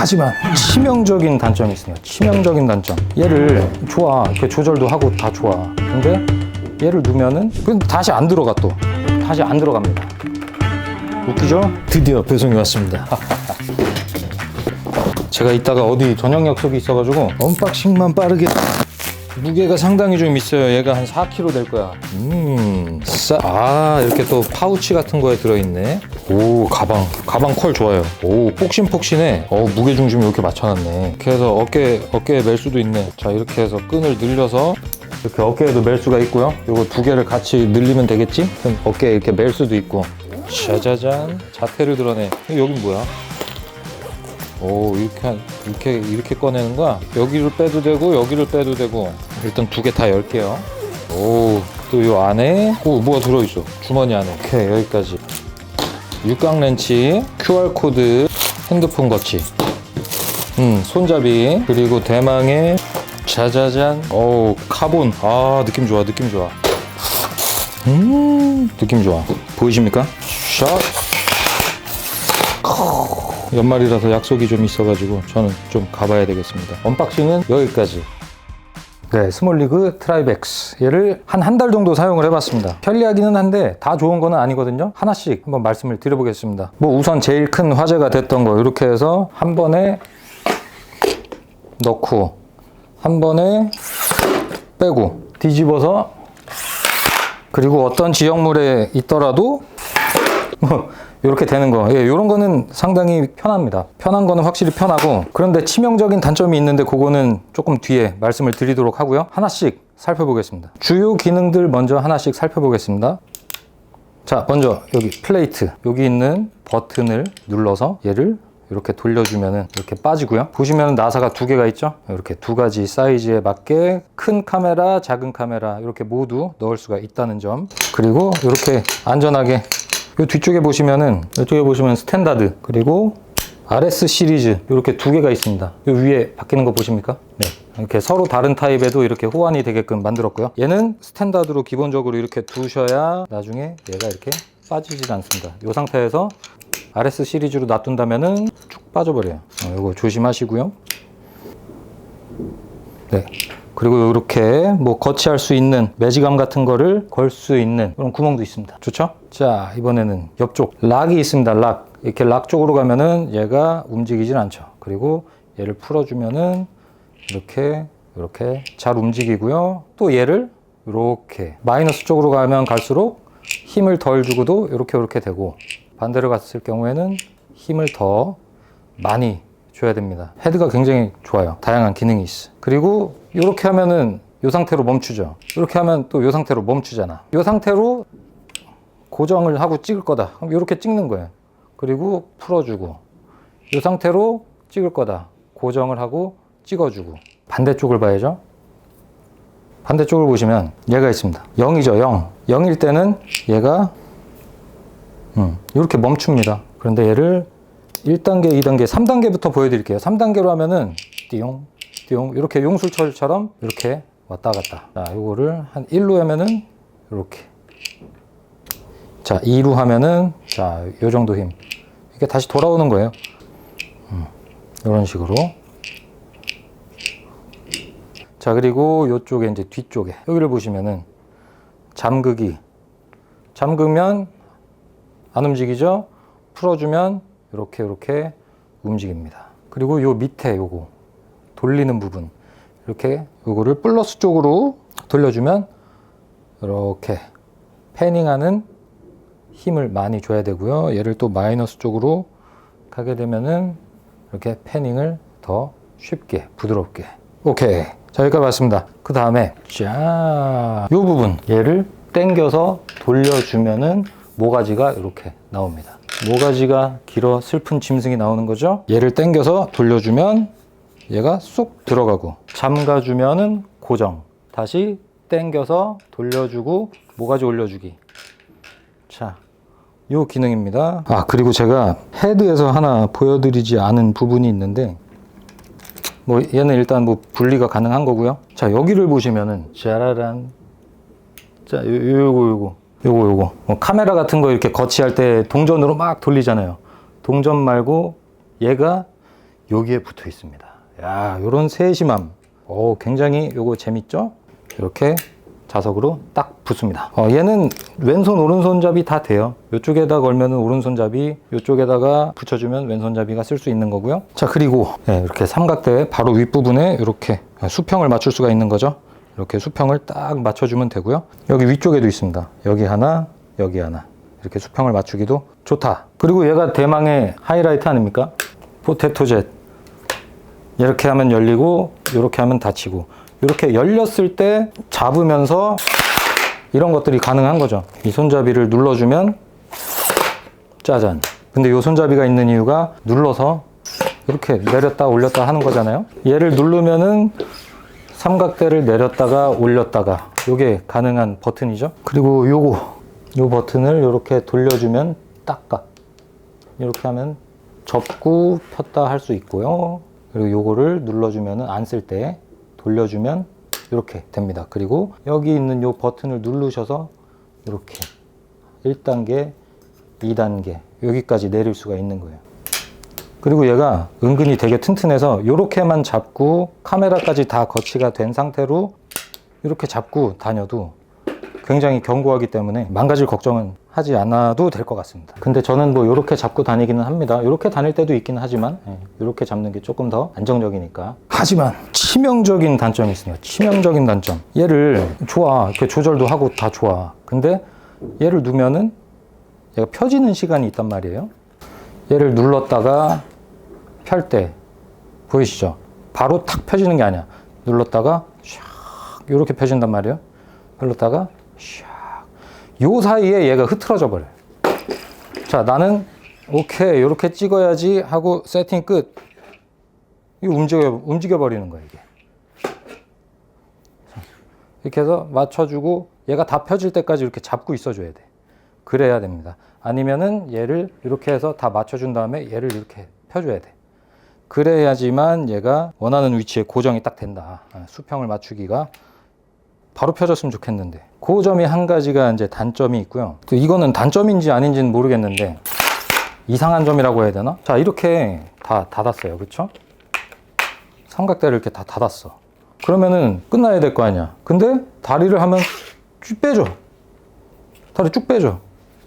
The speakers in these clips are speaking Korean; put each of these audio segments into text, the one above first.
하지만 치명적인 단점이 있습니다. 치명적인 단점. 얘를 좋아. 이렇게 조절도 하고 다 좋아. 근데 얘를 누면은 그럼 다시 안 들어가 또. 다시 안 들어갑니다. 웃기죠? 드디어 배송이 왔습니다. 제가 이따가 어디 저녁 약속이 있어가지고 언박싱만 빠르게 무게가 상당히 좀 있어요. 얘가 한 4kg 될 거야. 음, 싸, 아, 이렇게 또 파우치 같은 거에 들어있네. 오, 가방. 가방 퀄 좋아요. 오, 폭신폭신해. 어, 무게 중심 이렇게 맞춰놨네. 이렇게 해서 어깨, 어깨에 멜 수도 있네. 자, 이렇게 해서 끈을 늘려서 이렇게 어깨에도 멜 수가 있고요. 요거 두 개를 같이 늘리면 되겠지? 그럼 어깨에 이렇게 멜 수도 있고. 짜자잔. 자태를 드러내. 여긴 뭐야? 오 이렇게 한- 이렇게 이렇게 꺼내는 거야 여기를 빼도 되고 여기를 빼도 되고 일단 두 개 다 열게요 오또 요 안에 오 뭐가 들어있어 주머니 안에 오케이 여기까지 육각 렌치 QR 코드 핸드폰 거치 음 손잡이 그리고 대망의 자자잔 오 카본. 아 느낌 좋아 느낌 좋아. 음 느낌 좋아. 보이십니까? 샷. 연말이라서 약속이 좀 있어가지고 저는 좀 가봐야 되겠습니다. 언박싱은 여기까지. 네, 스몰리그 트라이백스 얘를 한 한 달 정도 사용을 해봤습니다. 편리하기는 한데 다 좋은 거는 아니거든요. 하나씩 한번 말씀을 드려보겠습니다. 뭐 우선 제일 큰 화제가 됐던 거 이렇게 해서 한 번에 넣고 한 번에 빼고 뒤집어서 그리고 어떤 지역물에 있더라도 뭐 이렇게 되는 거. 예, 이런 거는 상당히 편합니다. 편한 거는 확실히 편하고 그런데 치명적인 단점이 있는데 그거는 조금 뒤에 말씀을 드리도록 하고요. 하나씩 살펴보겠습니다. 주요 기능들 먼저 하나씩 살펴보겠습니다. 자, 먼저 여기 플레이트. 여기 있는 버튼을 눌러서 얘를 이렇게 돌려주면은 이렇게 빠지고요. 보시면 나사가 두 개가 있죠? 이렇게 두 가지 사이즈에 맞게 큰 카메라, 작은 카메라 이렇게 모두 넣을 수가 있다는 점. 그리고 이렇게 안전하게 이 뒤쪽에 보시면은 이쪽에 보시면 스탠다드 그리고 RS 시리즈 이렇게 두 개가 있습니다. 이 위에 바뀌는 거 보십니까? 네. 이렇게 서로 다른 타입에도 이렇게 호환이 되게끔 만들었고요. 얘는 스탠다드로 기본적으로 이렇게 두셔야 나중에 얘가 이렇게 빠지질 않습니다. 이 상태에서 RS 시리즈로 놔둔다면은 쭉 빠져버려요. 어, 이거 조심하시고요. 네. 그리고 이렇게 뭐 거치할 수 있는 매지감 같은 거를 걸 수 있는 그런 구멍도 있습니다. 좋죠? 자, 이번에는 옆쪽 락이 있습니다. 락. 이렇게 락 쪽으로 가면은 얘가 움직이질 않죠. 그리고 얘를 풀어주면은 이렇게 이렇게 잘 움직이고요. 또 얘를 이렇게 마이너스 쪽으로 가면 갈수록 힘을 덜 주고도 이렇게 이렇게 되고 반대로 갔을 경우에는 힘을 더 많이 줘야 됩니다. 헤드가 굉장히 좋아요. 다양한 기능이 있어. 그리고 이렇게 하면은 이 상태로 멈추죠. 이렇게 하면 또 이 상태로 멈추잖아. 이 상태로 고정을 하고 찍을 거다. 그럼 이렇게 찍는 거예요. 그리고 풀어주고 이 상태로 찍을 거다. 고정을 하고 찍어주고 반대쪽을 봐야죠. 반대쪽을 보시면 얘가 있습니다. 0이죠, 0. 0일 때는 얘가 음, 이렇게 멈춥니다. 그런데 얘를 1단계, 2단계, 3단계부터 보여드릴게요. 3단계로 하면은 띠용, 띠 용 이렇게 용술철처럼 이렇게 왔다 갔다. 자, 요거를 한 1로 하면은 이렇게. 자, 2로 하면은 자, 요 정도 힘. 이게 다시 돌아오는 거예요. 음, 이런 식으로. 자, 그리고 요쪽에 이제 뒤쪽에 여기를 보시면은 잠그기. 잠그면 안 움직이죠? 풀어주면 이렇게 이렇게 움직입니다. 그리고 요 밑에 요거 돌리는 부분 이렇게 요거를 플러스 쪽으로 돌려주면 이렇게 패닝하는 힘을 많이 줘야 되고요. 얘를 또 마이너스 쪽으로 가게 되면은 이렇게 패닝을 더 쉽게 부드럽게 오케이 자 여기까지 왔습니다. 그 다음에 자, 요 부분 얘를 당겨서 돌려주면은 모가지가 이렇게 나옵니다. 모가지가 길어 슬픈 짐승이 나오는 거죠. 얘를 당겨서 돌려주면 얘가 쏙 들어가고 잠가주면은 고정. 다시 당겨서 돌려주고 모가지 올려주기. 자, 요 기능입니다. 아 그리고 제가 헤드에서 하나 보여드리지 않은 부분이 있는데 뭐 얘는 일단 뭐 분리가 가능한 거고요. 자 여기를 보시면은 짜라란 자 요, 요- 요거 요거 요거 요거 뭐 카메라 같은 거 이렇게 거치할 때 동전으로 막 돌리잖아요. 동전 말고 얘가 여기에 붙어 있습니다. 야, 요런 세심함. 오, 굉장히 요거 재밌죠? 이렇게 자석으로 딱 붙습니다. 어, 얘는 왼손 오른손잡이 다 돼요. 이쪽에다 걸면은 오른손잡이, 이쪽에다가 붙여주면 왼손잡이가 쓸 수 있는 거고요. 자 그리고 네, 이렇게 삼각대 바로 윗부분에 이렇게 수평을 맞출 수가 있는 거죠. 이렇게 수평을 딱 맞춰주면 되고요. 여기 위쪽에도 있습니다. 여기 하나, 여기 하나. 이렇게 수평을 맞추기도 좋다. 그리고 얘가 대망의 하이라이트 아닙니까? 포테토젯. 이렇게 하면 열리고, 이렇게 하면 닫히고. 이렇게 열렸을 때 잡으면서 이런 것들이 가능한 거죠. 이 손잡이를 눌러주면 짜잔. 근데 이 손잡이가 있는 이유가 눌러서 이렇게 내렸다 올렸다 하는 거잖아요. 얘를 누르면은 삼각대를 내렸다가 올렸다가 이게 가능한 버튼이죠. 그리고 요거 요 버튼을 이렇게 돌려주면 딱각 이렇게 하면 접고 폈다 할 수 있고요. 그리고 요거를 눌러주면은 안쓸 때 돌려주면 이렇게 됩니다. 그리고 여기 있는 요 버튼을 누르셔서 이렇게 1단계, 2단계 여기까지 내릴 수가 있는 거예요. 그리고 얘가 은근히 되게 튼튼해서 이렇게만 잡고 카메라까지 다 거치가 된 상태로 이렇게 잡고 다녀도 굉장히 견고하기 때문에 망가질 걱정은 하지 않아도 될 것 같습니다. 근데 저는 뭐 이렇게 잡고 다니기는 합니다. 이렇게 다닐 때도 있기는 하지만 이렇게 잡는 게 조금 더 안정적이니까. 하지만 치명적인 단점이 있습니다. 치명적인 단점. 얘를 좋아. 이렇게 조절도 하고 다 좋아. 근데 얘를 누면은 얘가 펴지는 시간이 있단 말이에요. 얘를 눌렀다가 펼 때 보이시죠? 바로 탁 펴지는 게 아니야. 눌렀다가 샥 이렇게 펴진단 말이에요. 눌렀다가 샥. 요 사이에 얘가 흐트러져 버려. 자, 나는 오케이 이렇게 찍어야지 하고 세팅 끝. 이거 움직여 움직여 버리는 거야 이게. 이렇게 해서 맞춰주고 얘가 다 펴질 때까지 이렇게 잡고 있어줘야 돼. 그래야 됩니다. 아니면은 얘를 이렇게 해서 다 맞춰준 다음에 얘를 이렇게 펴줘야 돼. 그래야지만 얘가 원하는 위치에 고정이 딱 된다. 아, 수평을 맞추기가 바로 펴졌으면 좋겠는데. 그 점이 한 가지가 이제 단점이 있고요. 또 이거는 단점인지 아닌지는 모르겠는데 이상한 점이라고 해야 되나? 자, 이렇게 다 닫았어요. 그쵸? 삼각대를 이렇게 다 닫았어. 그러면은 끝나야 될 거 아니야. 근데 다리를 하면 쭉 빼줘. 다리 쭉 빼줘.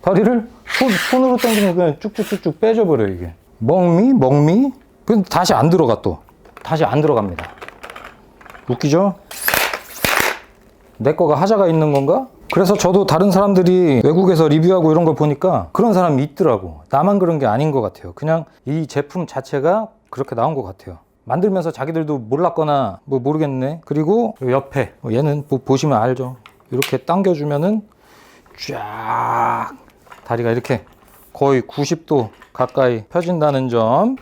다리를 손, 손으로 당기면 그냥 쭉쭉쭉쭉 빼줘버려, 이게. 먹미? 먹미? 근데 다시 안 들어가 또. 다시 안 들어갑니다. 웃기죠? 내 거가 하자가 있는 건가? 그래서 저도 다른 사람들이 외국에서 리뷰하고 이런 걸 보니까 그런 사람이 있더라고. 나만 그런 게 아닌 것 같아요. 그냥 이 제품 자체가 그렇게 나온 것 같아요. 만들면서 자기들도 몰랐거나 뭐 모르겠네. 그리고 요 옆에 뭐 얘는 뭐 보시면 알죠. 이렇게 당겨주면은 쫙 다리가 이렇게 거의 90도 가까이 펴진다는 점.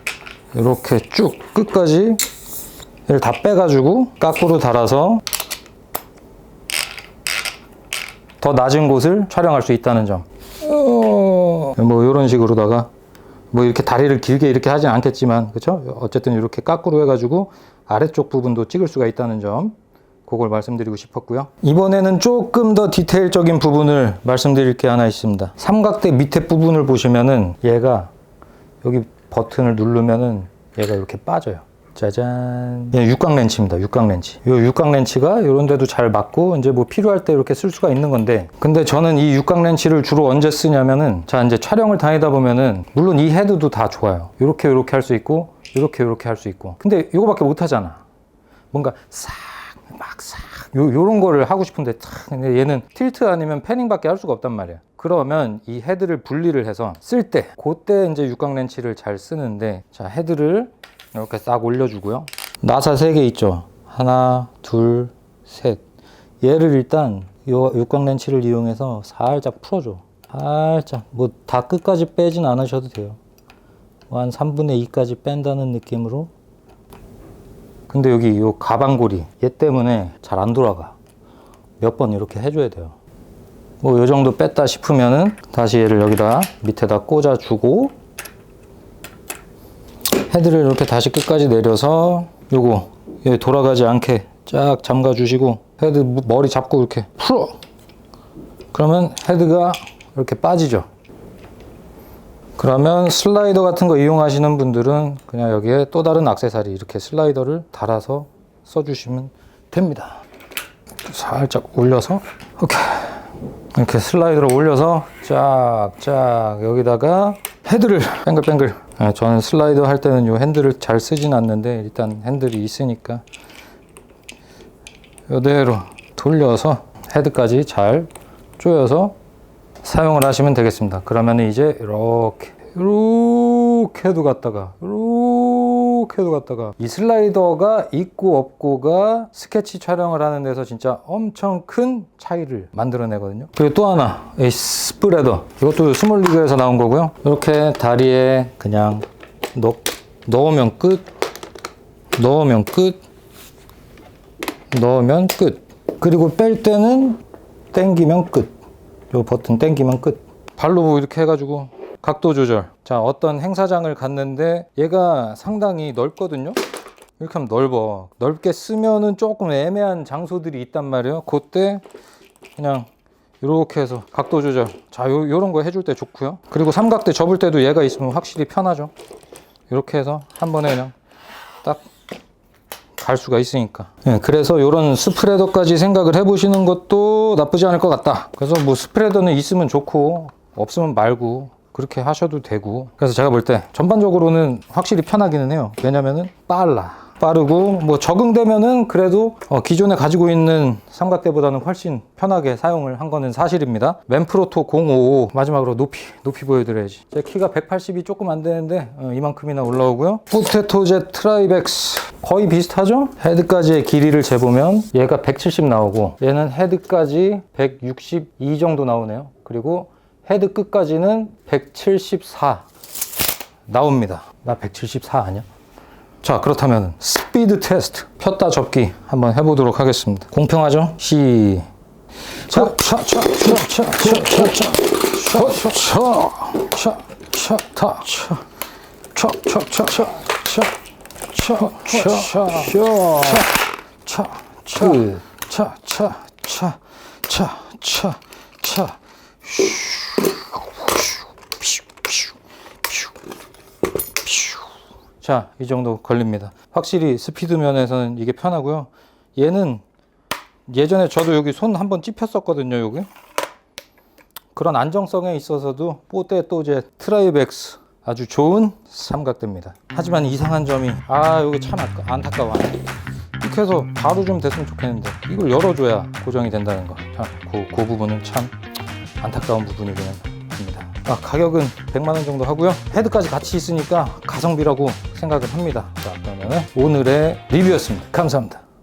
이렇게 쭉 끝까지 얘를 다 빼가지고 까꾸로 달아서 더 낮은 곳을 촬영할 수 있다는 점. 어... 뭐 이런 식으로다가 뭐 이렇게 다리를 길게 이렇게 하진 않겠지만 그렇죠? 어쨌든 이렇게 까꾸로 해가지고 아래쪽 부분도 찍을 수가 있다는 점. 그걸 말씀드리고 싶었고요. 이번에는 조금 더 디테일적인 부분을 말씀드릴 게 하나 있습니다. 삼각대 밑에 부분을 보시면은 얘가 여기 버튼을 누르면은 얘가 이렇게 빠져요. 짜잔. 얘 육각 렌치입니다. 육각 렌치. 이 육각 렌치가 이런 데도 잘 맞고 이제 뭐 필요할 때 이렇게 쓸 수가 있는 건데 근데 저는 이 육각 렌치를 주로 언제 쓰냐면은 자 이제 촬영을 다니다 보면은 물론 이 헤드도 다 좋아요. 이렇게 이렇게 할 수 있고 이렇게 이렇게 할 수 있고 근데 이거밖에 못 하잖아. 뭔가 싹 막싹 요 요런 거를 하고 싶은데 탁 근데 얘는 틸트 아니면 패닝밖에 할 수가 없단 말이야. 그러면 이 헤드를 분리를 해서 쓸때 그때 이제 육각 렌치를 잘 쓰는데 자 헤드를 이렇게 싹 올려주고요. 나사 3개 있죠. 하나, 둘, 셋. 얘를 일단 요 육각 렌치를 이용해서 살짝 풀어줘. 살짝 뭐 다 끝까지 빼진 않으셔도 돼요. 뭐한 3분의 2까지 뺀다는 느낌으로. 근데 여기 요 가방고리 얘 때문에 잘 안 돌아가. 몇 번 이렇게 해줘야 돼요. 뭐 요 정도 뺐다 싶으면은 다시 얘를 여기다 밑에다 꽂아주고 헤드를 이렇게 다시 끝까지 내려서 요거 얘 돌아가지 않게 쫙 잠가 주시고 헤드 머리 잡고 이렇게 풀어. 그러면 헤드가 이렇게 빠지죠. 그러면 슬라이더 같은 거 이용하시는 분들은 그냥 여기에 또 다른 악세사리 이렇게 슬라이더를 달아서 써주시면 됩니다. 살짝 올려서 오케이 이렇게 슬라이드로 올려서 쫙쫙 여기다가 헤드를 뱅글뱅글 네, 저는 슬라이더 할 때는 요 핸들을 잘 쓰진 않는데 일단 핸들이 있으니까 이대로 돌려서 헤드까지 잘 조여서 사용을 하시면 되겠습니다. 그러면 이제 이렇게 이렇게도 갔다가 이렇게 도 갔다가 이 슬라이더가 있고 없고가 스케치 촬영을 하는 데서 진짜 엄청 큰 차이를 만들어내거든요. 그리고 또 하나 이 스프레더 이것도 스몰리그에서 나온 거고요. 이렇게 다리에 그냥 넣, 넣으면 끝 넣으면 끝 넣으면 끝. 그리고 뺄 때는 땡기면 끝. 요 버튼 땡기면 끝. 발로 뭐 이렇게 해가지고 각도 조절. 자, 어떤 행사장을 갔는데 얘가 상당히 넓거든요. 이렇게 하면 넓어. 넓게 쓰면은 조금 애매한 장소들이 있단 말이에요. 그때 그냥 이렇게 해서 각도 조절. 자, 요, 요런 거 해줄 때 좋고요. 그리고 삼각대 접을 때도 얘가 있으면 확실히 편하죠. 이렇게 해서 한 번에 그냥 딱 갈 수가 있으니까. 예, 그래서 이런 스프레더까지 생각을 해보시는 것도 나쁘지 않을 것 같다. 그래서 뭐 스프레더는 있으면 좋고 없으면 말고 그렇게 하셔도 되고. 그래서 제가 볼 때 전반적으로는 확실히 편하기는 해요. 왜냐면은 빨라. 빠르고 뭐 적응되면은 그래도 어, 기존에 가지고 있는 삼각대보다는 훨씬 편하게 사용을 한 거는 사실입니다. 맨프로토 055 마지막으로 높이 높이 보여드려야지. 제 키가 180이 조금 안 되는데 어, 이만큼이나 올라오고요. 포테토제 트라이백스 거의 비슷하죠? 헤드까지의 길이를 재보면 얘가 170 나오고 얘는 헤드까지 162 정도 나오네요. 그리고 헤드 끝까지는 174 나옵니다. 나 174 아니야? 자 그렇다면 스피드 테스트 폈다 접기 한번 해보도록 하겠습니다 공평하죠? 시작차차차차차차차차차차차차차 자, 이 정도 걸립니다. 확실히 스피드 면에서는 이게 편하고요. 얘는 예전에 저도 여기 손 한번 찝혔었거든요, 여기. 그런 안정성에 있어서도 뽀떼 또 이제 트라이백스 아주 좋은 삼각대입니다. 하지만 이상한 점이 아, 여기 참 안타까워. 이렇게 해서 바로 좀 됐으면 좋겠는데 이걸 열어줘야 고정이 된다는 거. 자, 그, 그 부분은 참 안타까운 부분이기는 합니다. 아, 가격은 100만 원 정도 하고요. 헤드까지 같이 있으니까 가성비라고 생각을 합니다. 자, 그러면 오늘의 리뷰였습니다. 감사합니다.